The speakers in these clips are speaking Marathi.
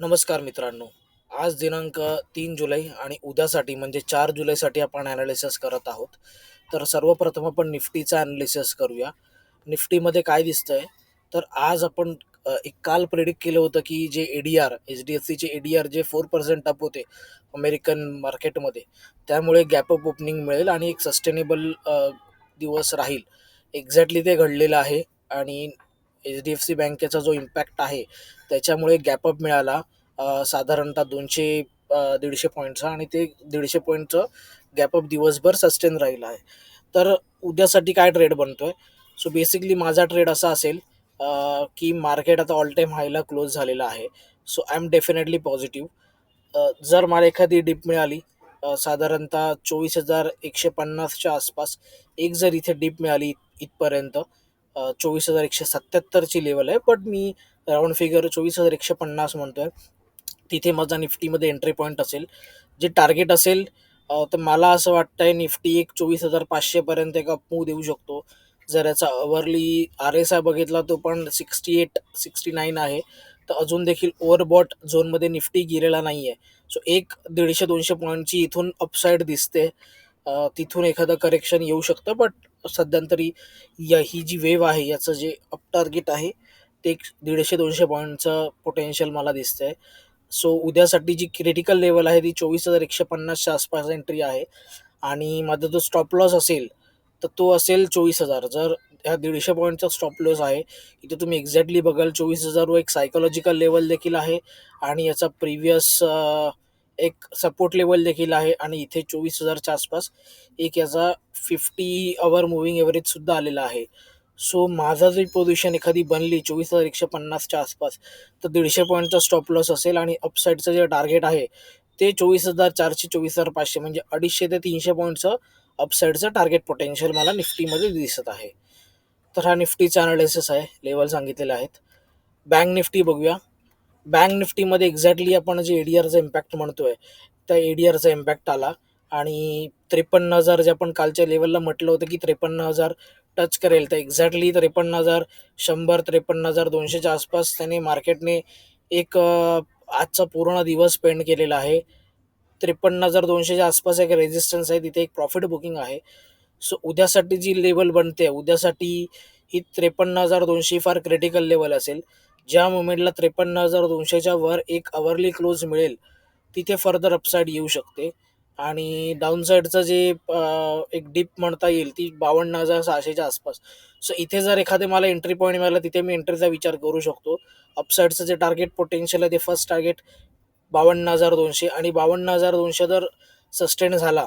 नमस्कार मित्रांनो. आज दिनांक तीन जुलै आणि उद्यासाठी म्हणजे चार जुलैसाठी आपण ॲनालिसिस करत आहोत. तर सर्वप्रथम आपण निफ्टीचं ॲनालिसिस करूया. निफ्टीमध्ये काय दिसतं आहे तर आज आपण एक काल प्रेडिक्ट केलं होतं की जे A D R H D F सीचे ए डी आर जे फोर पर्सेंट अप होते अमेरिकन मार्केटमध्ये त्यामुळे गॅप अप ओपनिंग मिळेल आणि एक सस्टेनेबल दिवस राहील. एक्झॅक्टली ते घडलेलं आहे आणि एच डी एफ सी बँकेचा जो इम्पॅक्ट आहे त्याच्यामुळे गॅपअप मिळाला. साधारणतः दोनशे दीडशे पॉईंटचा आणि ते दीडशे पॉईंटचं गॅपअप दिवसभर सस्टेन राहिलं आहे. तर उद्यासाठी काय ट्रेड बनतो आहे सो बेसिकली माझा ट्रेड असा असेल की मार्केट आता ऑल टाईम हायला क्लोज झालेला आहे. So I am definitely positive जर मला एखादी डिप मिळाली साधारणतः चोवीस हजार एकशे पन्नासच्या आसपास एक जर इथे डिप मिळाली इथपर्यंत चोवीस हजार एकशे सत्याहत्तरची लेवल आहे बट मी राऊंड फिगर चोवीस हजार एकशे पन्नास म्हणतोय. तिथे माझा निफ्टीमध्ये एंट्री पॉईंट असेल. जे टार्गेट असेल तर मला असं वाटतंय निफ्टी एक चोवीस हजार पाचशेपर्यंत एक अपमूव देऊ शकतो. जर याचा अवरली आर एस आय बघितला तो पण सिक्स्टी एट सिक्स्टी नाईन आहे. तर अजून देखील ओव्हरबॉट झोनमध्ये निफ्टी गेलेला नाही आहे सो एक दीडशे दोनशे पॉईंटची इथून अपसाईड दिसते. तिथून एखादं करेक्शन येऊ शकतं बट सध्यांतरी या ही जी वेव आहे याचं जे अप टार्गेट आहे ते एक दीडशे दोनशे पॉईंटचं पोटेन्शियल मला दिसतंय. सो उद्यासाठी जी क्रिटिकल लेवल आहे ती चोवीस हजार एकशे पन्नासच्या आसपास एंट्री आहे. आणि माझा जो स्टॉप लॉस असेल तर तो असेल चोवीस हजार. जर ह्या दीडशे पॉईंटचा स्टॉप लॉस आहे इथे तुम्ही एक्झॅक्टली बघाल चोवीस हजारवर एक सायकोलॉजिकल लेवल देखील आहे. आणि याचा प्रिव्हियस एक सपोर्ट लेवल देखील आहे आणि इथे चोवीस हजारच्या आसपास एक याचा फिफ्टी आवर मुव्हिंग ॲव्हरेजसुद्धा आलेला आहे. सो माझा जरी पोझिशन एखादी बनली चोवीस हजार एकशे पन्नासच्या आसपास तर दीडशे पॉईंटचा स्टॉप लॉस असेल आणि अपसाईडचं जे टार्गेट आहे ते चोवीस हजार चारशे चोवीस हजार पाचशे म्हणजे अडीचशे ते तीनशे पॉईंटचं अपसाईडचं टार्गेट पोटेन्शियल मला निफ्टीमध्ये दिसत आहे. तर हा निफ्टीचा अनालिसिस आहे लेवल सांगितलेले आहेत. बँक निफ्टी बघूया. बँक निफ्टीमध्ये एक्झॅक्टली आपण जे एडीआरचा इम्पॅक्ट म्हणतोय त्या एडीआरचा इम्पॅक्ट आला. आणि त्रेपन्न हजार जे आपण कालच्या लेवलला म्हटलं होतं की त्रेपन्न हजार टच करेल तर एक्झॅक्टली त्रेपन्न हजार शंभर त्रेपन्न हजार दोनशेच्या आसपास त्याने मार्केटने एक आजचा पूर्ण दिवस स्पेंड केलेला आहे. त्रेपन्न हजार दोनशेच्या आसपास एक रेजिस्टन्स आहे तिथे एक प्रॉफिट बुकिंग आहे. सो उद्यासाठी जी लेवल बनते उद्यासाठी ही त्रेपन्न हजार दोनशे फार क्रिटिकल लेवल असेल. ज्या मुमेंटला त्रेपन्न हजार दोनशेच्या वर एक अवरली क्लोज मिळेल तिथे फर्दर अपसाईड येऊ शकते. आणि डाऊनसाईडचं जे एक डिप म्हणता येईल ती बावन्न हजार सहाशेच्या आसपास. सो इथे जर एखादे मला एंट्री पॉईंट मिळाला तिथे मी एंट्रीचा विचार करू शकतो. अपसाईडचं जे टार्गेट पोटेन्शियल आहे ते फर्स्ट टार्गेट बावन्न हजार दोनशे. आणि बावन्न हजार दोनशे जर सस्टेन झाला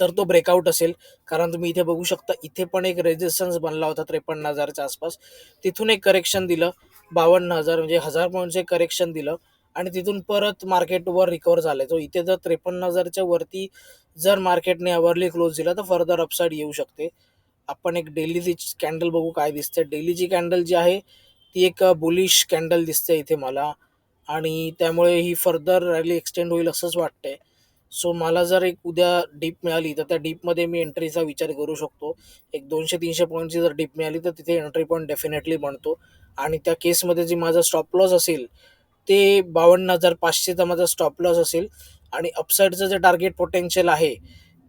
तर तो ब्रेकआउट असेल. कारण तुम्ही इथे बघू शकता इथे पण एक रेजिस्टन्स बनला होता त्रेपन्न हजारच्या आसपास. तिथून एक करेक्शन दिलं. बावन्न हजार म्हणजे हजार पॉईंटचं एक करेक्शन दिलं. आणि तिथून परत मार्केटवर रिकवर झालं. तो इथे जर त्रेपन्न हजारच्या वरती जर मार्केटने अवरली क्लोज दिला तर फर्दर अपसाईड येऊ शकते. आपण एक डेलीची कॅन्डल बघू काय दिसते. डेलीची कॅन्डल जी आहे ती एक बुलिश कॅन्डल दिसते इथे मला. आणि त्यामुळे ही फर्दर रॅली एक्सटेंड होईल असंच वाटतंय. सो मला जर एक उद्या डीप मिळाली तर त्या डीपमध्ये मी एंट्रीचा विचार करू शकतो. एक दोनशे तीनशे पॉईंटची जर डीप मिळाली तर तिथे एंट्री पॉईंट डेफिनेटली बनतो. आणि त्या केसमध्ये जी माझा स्टॉप लॉस असेल ते बावन्न हजार पाचशेचा माझा स्टॉप लॉस असेल. आणि अपसाईडचं जे टार्गेट पोटेन्शियल आहे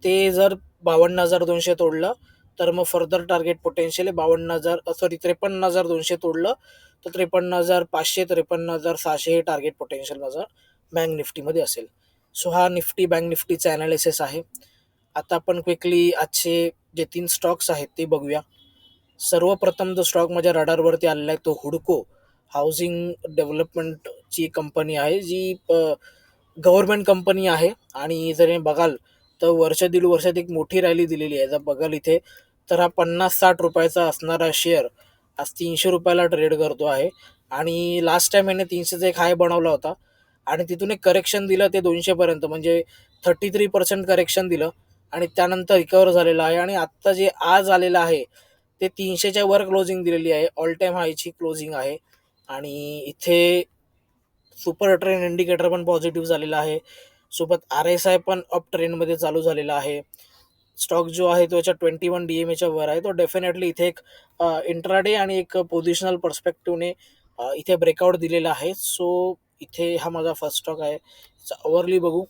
ते जर बावन्न हजार दोनशे तोडलं तर मग फर्दर टार्गेट पोटेन्शियल आहे बावन्न हजार सॉरी त्रेपन्न हजार दोनशे तोडलं तर त्रेपन्न हजार पाचशे त्रेपन्न हजार सहाशे हे टार्गेट पोटेन्शियल माझं बँक निफ्टीमध्ये असेल. सो हा निफ्टी बँक निफ्टीचा ॲनालिसिस आहे. आता आपण क्विकली आजचे जे तीन स्टॉक्स आहेत ते बघूया. सर्वप्रथम जो स्टॉक माझ्या रडारवरती आलेला आहे तो हुडको हाऊसिंग डेव्हलपमेंटची कंपनी आहे जी गव्हर्मेंट कंपनी आहे. आणि जर हे बघाल तर वर्ष दीड वर्षात एक मोठी रॅली दिलेली आहे. जर बघाल इथे तर हा पन्नास साठ रुपयाचा असणारा शेअर आज तीनशे रुपयाला ट्रेड करतो आहे. आणि लास्ट टाइम याने तीनशेचा एक हाय बनवला होता. आणि तिथून एक करेक्शन दिलं ते दोनशेपर्यंत म्हणजे थर्टी थ्री पर्सेंट करेक्शन दिलं आणि त्यानंतर रिकवर झालेलं आहे. आणि आत्ता जे आज आलेलं आहे ते तीनशेच्या वर क्लोजिंग दिलेली आहे. ऑल टाईम हायची क्लोजिंग आहे. आणि इथे सुपर ट्रेन इंडिकेटर पण पॉझिटिव्ह झालेला आहे. सोबत आर एस आय पण अप ट्रेनमध्ये चालू झालेला आहे. स्टॉक जो आहे तो याच्या ट्वेंटी वन डी एम एच्या वर आहे. तो डेफिनेटली इथे एक इंट्राडे आणि एक पोझिशनल पर्स्पेक्टिव्हने इथे ब्रेकआउट दिलेला आहे. सो इथे हा माझा फर्स्ट स्टॉक आहे. अवरली बघू.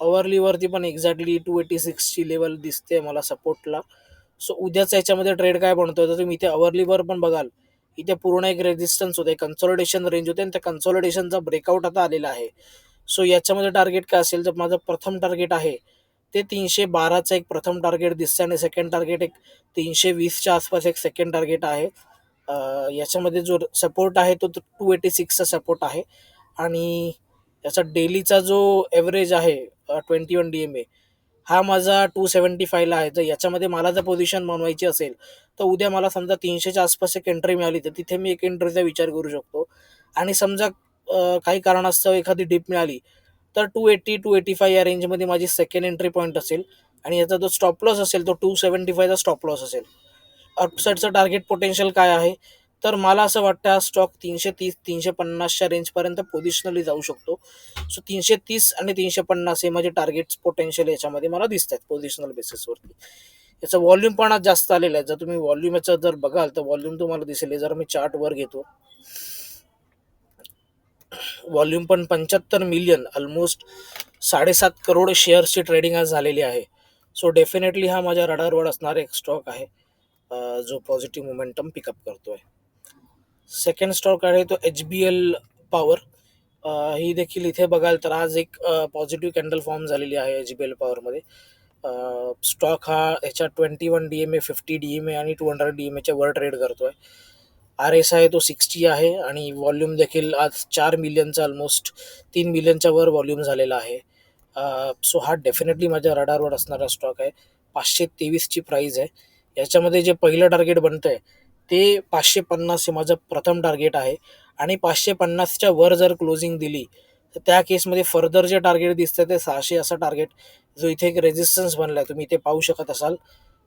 अवरलीवरती पण एक्झॅक्टली टू एटी सिक्सची लेवल दिसते मला सपोर्टला सो उद्याचा याच्यामध्ये ट्रेड काय बनतो तर तुम्ही इथे अवरलीवर पण बघाल. इथे पूर्ण एक रेजिस्टन्स होते कन्सॉलिडेशन रेंज होते आणि त्या कन्सॉलिडेशनचा ब्रेकआउट आता आलेला आहे. सो याच्यामध्ये टार्गेट काय असेल तर माझं प्रथम टार्गेट आहे. ते तीनशे बाराचं एक प्रथम टार्गेट दिसतं आणि सेकंड टार्गेट एक तीनशे वीसच्या आसपास एक सेकंड टार्गेट आहे. याच्यामध्ये जो सपोर्ट आहे तो टू एटी सिक्सचा सपोर्ट आहे. आणि याचा डेलीचा जो एव्हरेज आहे twenty one D M A हा माझा टू सेवन्टी फायला आहे. तर याच्यामध्ये मला जर पोझिशन बनवायची असेल तर उद्या मला समजा तीनशेच्या आसपास एक एंट्री मिळाली तर तिथे मी एक एंट्रीचा विचार करू शकतो. आणि समजा काही कारणास्तव एखादी डिप मिळाली तर two eighty two eighty five या रेंजमध्ये माझी सेकंड एंट्री पॉईंट असेल. आणि याचा जो स्टॉप लॉस असेल तो टू सेवन्टी फायचा स्टॉप लॉस असेल. अपसाईडचं टार्गेट पोटेन्शियल काय आहे? तर मला असं वाटतं हा स्टॉक तीनशे तीस तीनशे पन्नासच्या रेंजपर्यंत पोझिशनली जाऊ शकतो. सो तीनशे तीस आणि तीनशे पन्नास हे माझे टार्गेट्स पोटेन्शियल याच्यामध्ये मला दिसत आहेत पोझिशनल बेसिसवरती याचं व्हॉल्यूम पण आज जास्त आलेलं आहे. जर तुम्ही व्हॉल्यूम याचं जर बघाल तर व्हॉल्यूम तुम्हाला दिसेल. जर मी चार्ट वर घेतो व्हॉल्यूम पण पंच्याहत्तर मिलियन ऑलमोस्ट साडेसात करोड शेअर्सची ट्रेडिंग आज झालेली आहे. सो डेफिनेटली हा माझ्या रडारवर असणारा एक स्टॉक आहे. जो पॉझिटिव्ह मोमेंटम पिकअप करतो आहे सेकंड स्टॉक आहे तो एच बी एल पॉवर ही देखील इथे बघाल तर आज एक पॉझिटिव्ह कॅन्डल फॉर्म झालेली आहे एच बी एल पॉवरमध्ये स्टॉक हा याच्या twenty one D M A fifty D M A आणि टू हंड्रेड डी एम एच्या वर ट्रेड आहे आर एस आहे तो सिक्स्टी आहे आणि व्हॉल्यूम देखील आज चार मिलियनचा ऑलमोस्ट तीन मिलियनच्या वर व्हॉल्यूम झालेला आहे. सो हा डेफिनेटली माझ्या रडारवर असणारा स्टॉक आहे. पाचशे तेवीसची प्राईज आहे. याच्यामध्ये जे पहिलं टार्गेट बनतं आहे ते पाचशे पन्नास हे माझं प्रथम टार्गेट आहे. आणि पाचशे पन्नासच्या वर जर क्लोजिंग दिली तर त्या केसमध्ये फर्दर जे टार्गेट दिसतं ते सहाशे असं टार्गेट जो इथे एक रेजिस्टन्स बनला आहे तुम्ही इथे पाहू शकत असाल.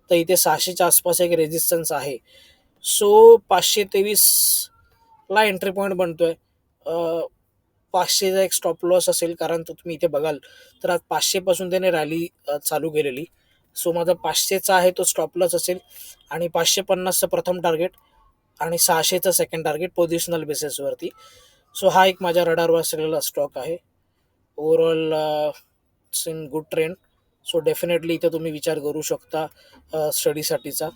तर इथे सहाशेच्या आसपास एक रेजिस्टन्स आहे. सो पाचशे तेवीसला एंट्री पॉईंट बनतोय. आहे पाचशेचा एक स्टॉप लॉस असेल कारण तो तुम्ही इथे बघाल. तर आज पाचशेपासून त्याने रॅली चालू केलेली. सो माझा पाचशेचा आहे तो स्टॉप असेल. आणि पाचशे पन्नासचं प्रथम टार्गेट आणि सहाशेचं सेकंड टार्गेट पोझिशनल बेसिसवरती सो हा एक माझ्या रडारवर असलेला स्टॉक आहे. Overall in good trend so definitely इथं तुम्ही विचार करू शकता स्टडीसाठीचा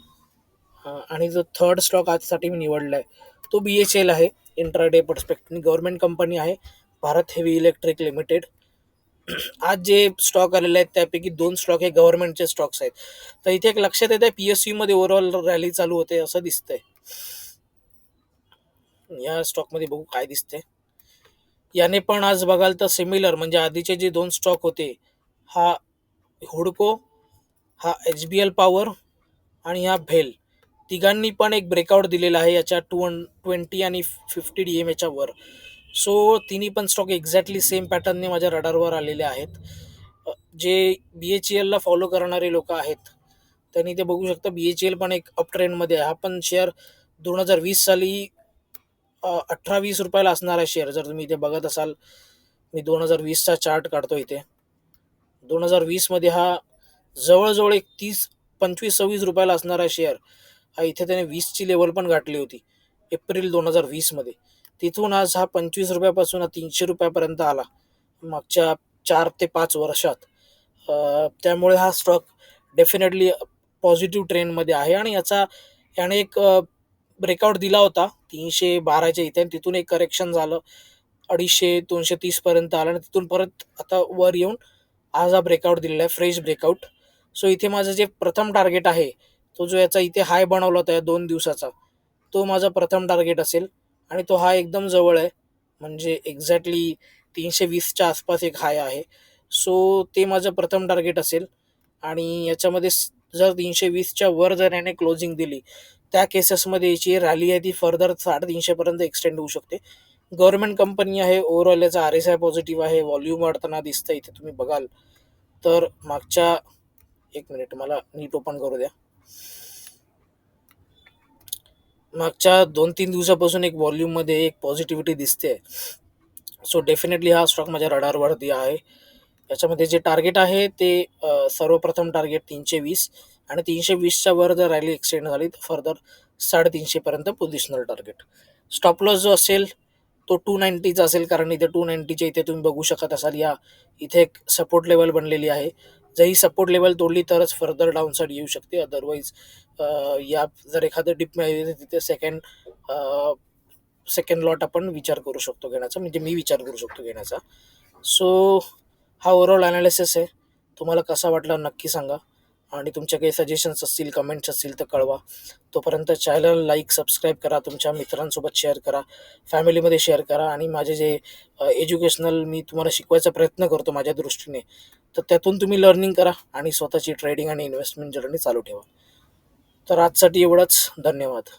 आणि जो थर्ड स्टॉक आजसाठी मी निवडला आहे तो बी एच एल आहे. इंट्राडे पर्स्पेक्टिव्ह गव्हर्नमेंट कंपनी आहे. भारत हेवी इलेक्ट्रिक लिमिटेड आज जे स्टॉक आलेले आहेत त्यापैकी दोन स्टॉक हे गव्हर्नमेंटचे स्टॉक्स आहेत. तर इथे एक लक्षात येत आहे पी एसमध्ये ओव्हरऑल रॅली चालू होते असं दिसतंय. या स्टॉकमध्ये बघू काय दिसते याने पण आज बघाल तर सिमिलर म्हणजे आधीचे जे दोन स्टॉक होते हा हुडको हा एच बी एल पॉवर आणि हा भेल तिघांनी पण एक ब्रेकआउट दिलेला आहे याच्या टू वन ट्वेंटी आणि फिफ्टी डी एम एच्या वर. सो तिन्ही पण स्टॉक एक्झॅक्टली सेम पॅटर्नने माझ्या रडारवर आलेले आहेत. जे बी एच एलला फॉलो करणारे लोक आहेत त्यांनी ते बघू शकता. बी एच एल पण एक अप ट्रेंडमध्ये आहे. हा पण शेअर दोन हजार वीस साली अठरा वीस रुपयाला असणारा शेअर जर तुम्ही इथे बघत असाल. मी दोन हजार वीसचा चार्ट काढतो इथे. दोन हजार वीसमध्ये हा जवळजवळ एक तीस पंचवीस सव्वीस रुपयाला असणारा शेअर हा इथे त्याने वीसची लेवल पण गाठली होती. एप्रिल दोन हजार वीसमध्ये तिथून आज हा पंचवीस रुपयापासून हा तीनशे रुपयापर्यंत आला. मागच्या चार ते पाच वर्षात. त्यामुळे हा स्टॉक डेफिनेटली पॉझिटिव्ह ट्रेंडमध्ये आहे आणि याचा याने एक ब्रेकआउट दिला होता. तीनशे बाराच्या इथे आणि तिथून एक करेक्शन झालं. अडीचशे दोनशे तीसपर्यंत आलं आणि तिथून परत आता वर येऊन आज हा ब्रेकआउट दिलेला आहे फ्रेश ब्रेकआउट सो इथे माझं जे प्रथम टार्गेट आहे तो जो याचा इथे हाय बनवला होता या दोन दिवसाचा तो माझा प्रथम टार्गेट असेल. आणि तो हा एकदम जवळ आहे. म्हणजे एक्झॅक्टली तीनशे वीसच्या आसपास एक हाय आहे. सो ते माझं प्रथम टार्गेट असेल. आणि याच्यामध्ये जर तीनशे वीसच्या वर जर याने क्लोजिंग दिली त्या केसेसमध्ये याची रॅली आहे ती फर्दर साडेतीनशेपर्यंत एक्सटेंड होऊ शकते. गव्हर्नमेंट कंपनी आहे ओव्हरऑल याचा आर एस आय पॉझिटिव्ह आहे व्हॉल्यूम वाढताना दिसतं इथे तुम्ही बघाल. तर मागच्या एक मिनिट मला नीट ओपन करू द्या. मागच्या दोन तीन दिवसापासून एक व्हॉल्यूममध्ये एक पॉझिटिव्हिटी दिसते सो डेफिनेटली हा स्टॉक माझ्या रडारवरती आहे. याच्यामध्ये जे टार्गेट आहे ते सर्वप्रथम टार्गेट तीनशे वीस आणि तीनशे वीसच्या वर जर रॅली एक्सटेंड झाली तर फर्दर साडेतीनशेपर्यंत पोझिशनल टार्गेट स्टॉप लॉस जो असेल तो टू नाईन्टीचा असेल कारण इथे टू नाईन्टीच्या इथे तुम्ही बघू शकत असाल या इथे एक सपोर्ट लेवल बनलेली आहे. जर ही सपोर्ट लेवल तोडली तरच फर्दर डाऊनसाईड येऊ शकते. अदरवाईज या जर एखादं डिप मिळाली तर तिथे सेकंड सेकंड लॉट आपण विचार करू शकतो घेण्याचा. म्हणजे मी विचार करू शकतो घेण्याचा. सो हा ओव्हरऑल ॲनालिसिस आहे. तुम्हाला कसा वाटला नक्की सांगा. आणि तुमचे काही सजेशन्स असतील कमेंट्स असतील तर कळवा. तोपर्यंत चॅनल लाईक सबस्क्राईब करा तुमच्या मित्रांसोबत शेअर करा फॅमिलीमध्ये शेअर करा आणि माझे जे एज्युकेशनल मी तुम्हाला शिकवायचा प्रयत्न करतो माझ्या दृष्टीने तर त्यातून तुम्ही लर्निंग करा आणि स्वतःची ट्रेडिंग आणि इन्व्हेस्टमेंट जर्नी चालू ठेवा. तर आजसाठी एवढंच. धन्यवाद.